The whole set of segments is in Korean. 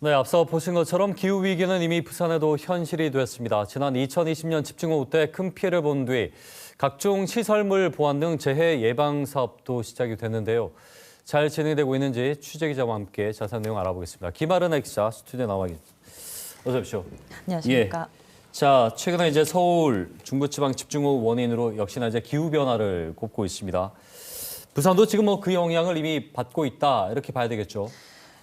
네, 앞서 보신 것처럼 기후 위기는 이미 부산에도 현실이 됐습니다. 지난 2020년 집중호우 때 큰 피해를 본 뒤 각종 시설물 보안 등 재해 예방 사업도 시작이 됐는데요. 잘 진행되고 있는지 취재 기자와 함께 자세한 내용 알아보겠습니다. 김아른 기자 스튜디오에 나와 계십니다. 어서 오십시오. 안녕하십니까. 자, 최근에 이제 서울 중부지방 집중호우 원인으로 역시나 이제 기후 변화를 꼽고 있습니다. 부산도 지금 뭐 그 영향을 이미 받고 있다 이렇게 봐야 되겠죠.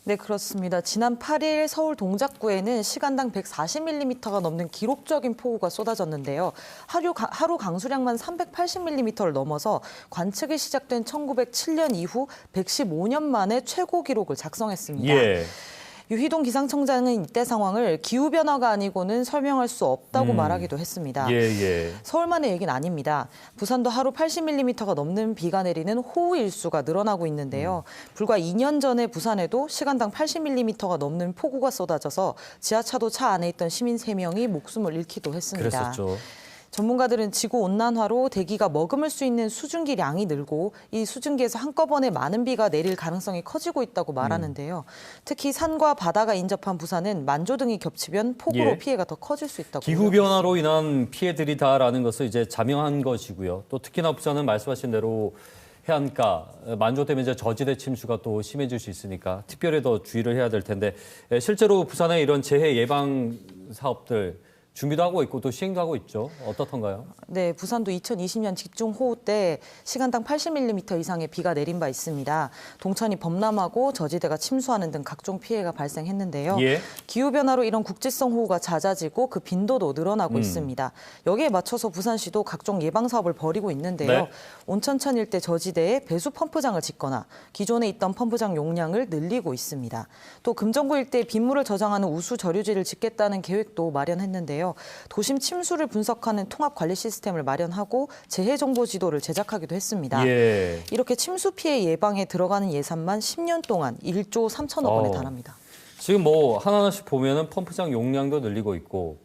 네, 그렇습니다. 지난 8일 서울 동작구에는 시간당 140mm가 넘는 기록적인 폭우가 쏟아졌는데요. 하루, 가- 하루 강수량만 380mm를 넘어서 관측이 시작된 1907년 이후 115년 만에 최고 기록을 작성했습니다. 예. 유희동 기상청장은 이때 상황을 기후변화가 아니고는 설명할 수 없다고 음. 말하기도 했습니다. 예, 예. 서울만의 얘기는 아닙니다. 부산도 하루 80mm가 넘는 비가 내리는 호우 일수가 늘어나고 있는데요. 불과 2년 전에 부산에도 시간당 80mm가 넘는 폭우가 쏟아져서 지하차도 차 안에 있던 시민 3명이 목숨을 잃기도 했습니다. 그랬었죠. 전문가들은 지구 온난화로 대기가 머금을 수 있는 수증기 량이 늘고 이 수증기에서 한꺼번에 많은 비가 내릴 가능성이 커지고 있다고 말하는데요. 특히 산과 바다가 인접한 부산은 만조 등이 겹치면 폭우로 예. 피해가 더 커질 수 있다고 기후 변화로 인한 피해들이다라는 것을 이제 자명한 것이고요. 또 특히나 부산은 말씀하신 대로 해안가 만조 때문에 이제 저지대 침수가 또 심해질 수 있으니까 특별히 더 주의를 해야 될 텐데 에, 실제로 부산의 이런 재해 예방 사업들 준비도 하고 있고 또 시행도 하고 있죠. 어떻던가요? 네, 부산도 2020년 집중호우 때 시간당 80mm 이상의 비가 내린 바 있습니다. 동천이 범람하고 저지대가 침수하는 등 각종 피해가 발생했는데요. 예. 기후 변화로 이런 국지성 호우가 잦아지고 그 빈도도 늘어나고 음. 있습니다. 여기에 맞춰서 부산시도 각종 예방 사업을 벌이고 있는데요. 네. 온천천 일대 저지대에 배수 펌프장을 짓거나 기존에 있던 펌프장 용량을 늘리고 있습니다. 또 금정구 일대에 빗물을 저장하는 우수 저류지를 짓겠다는 계획도 마련했는데요. 도심 침수를 분석하는 통합 관리 시스템을 마련하고 재해 정보 지도를 제작하기도 했습니다. 예. 이렇게 침수 피해 예방에 들어가는 예산만 10년 동안 1조 3천억 원에 어. 달합니다. 지금 뭐 하나하나씩 보면은 펌프장 용량도 늘리고 있고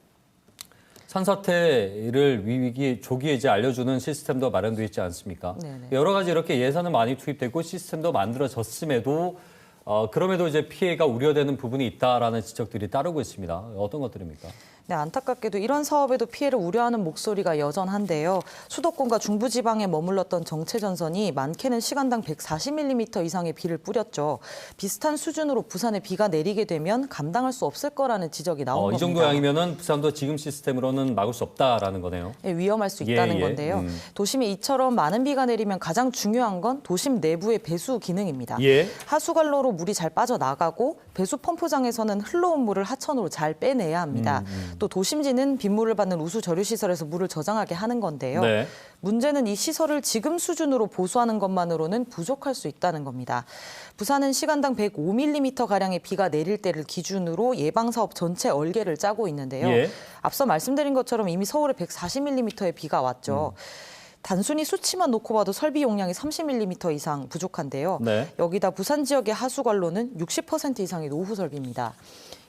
산사태를 위기 조기에 이제 알려주는 시스템도 마련되어 있지 않습니까? 네네. 여러 가지 이렇게 예산은 많이 투입되고 시스템도 만들어졌음에도 어, 그럼에도 이제 피해가 우려되는 부분이 있다라는 지적들이 따르고 있습니다. 어떤 것들입니까? 네, 안타깝게도 이런 사업에도 피해를 우려하는 목소리가 여전한데요. 수도권과 중부지방에 머물렀던 정체전선이 많게는 시간당 140mm 이상의 비를 뿌렸죠. 비슷한 수준으로 부산에 비가 내리게 되면 감당할 수 없을 거라는 지적이 나온 어, 겁니다. 이 정도 양이면은 부산도 지금 시스템으로는 막을 수 없다라는 거네요. 예, 위험할 수 예, 있다는 예. 건데요. 음. 도심에 이처럼 많은 비가 내리면 가장 중요한 건 도심 내부의 배수 기능입니다. 예. 하수관로로 물이 잘 빠져나가고 배수 펌프장에서는 흘러온 물을 하천으로 잘 빼내야 합니다. 음, 또 도심지는 빗물을 받는 우수 저류 시설에서 물을 저장하게 하는 건데요. 네. 문제는 이 시설을 지금 수준으로 보수하는 것만으로는 부족할 수 있다는 겁니다. 부산은 시간당 105mm 가량의 비가 내릴 때를 기준으로 예방 사업 전체 얼개를 짜고 있는데요. 예. 앞서 말씀드린 것처럼 이미 서울에 140mm의 비가 왔죠. 단순히 수치만 놓고 봐도 설비 용량이 30mm 이상 부족한데요. 네. 여기다 부산 지역의 하수관로는 60% 이상이 노후 설비입니다.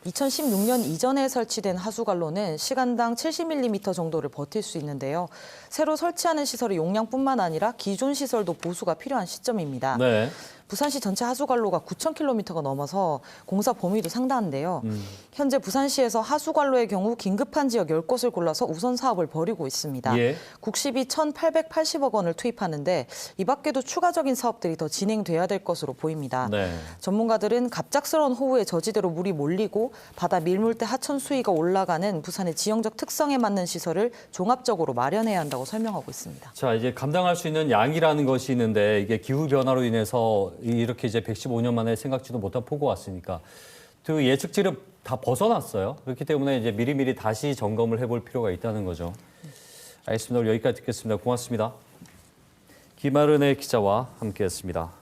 2016년 이전에 설치된 하수관로는 시간당 70mm 정도를 버틸 수 있는데요. 새로 설치하는 시설의 용량뿐만 아니라 기존 시설도 보수가 필요한 시점입니다. 네. 부산시 전체 하수관로가 9,000km가 넘어서 공사 범위도 상당한데요. 현재 부산시에서 하수관로의 경우 긴급한 지역 10곳을 골라서 우선 사업을 벌이고 있습니다. 예. 국시비 1,880억 원을 투입하는데 이 밖에도 추가적인 사업들이 더 진행돼야 될 것으로 보입니다. 네. 전문가들은 갑작스러운 호우에 저지대로 물이 몰리고 바다 밀물대 하천 수위가 올라가는 부산의 지형적 특성에 맞는 시설을 종합적으로 마련해야 한다고 설명하고 있습니다. 자, 이제 감당할 수 있는 양이라는 것이 있는데 이게 기후 변화로 인해서 이렇게 이제 115년 만에 생각지도 못한 폭우가 왔으니까 그 예측치를 다 벗어났어요. 그렇기 때문에 이제 미리미리 다시 점검을 해볼 필요가 있다는 거죠. 알겠습니다. 오늘 여기까지 듣겠습니다. 고맙습니다. 김아른의 기자와 함께했습니다.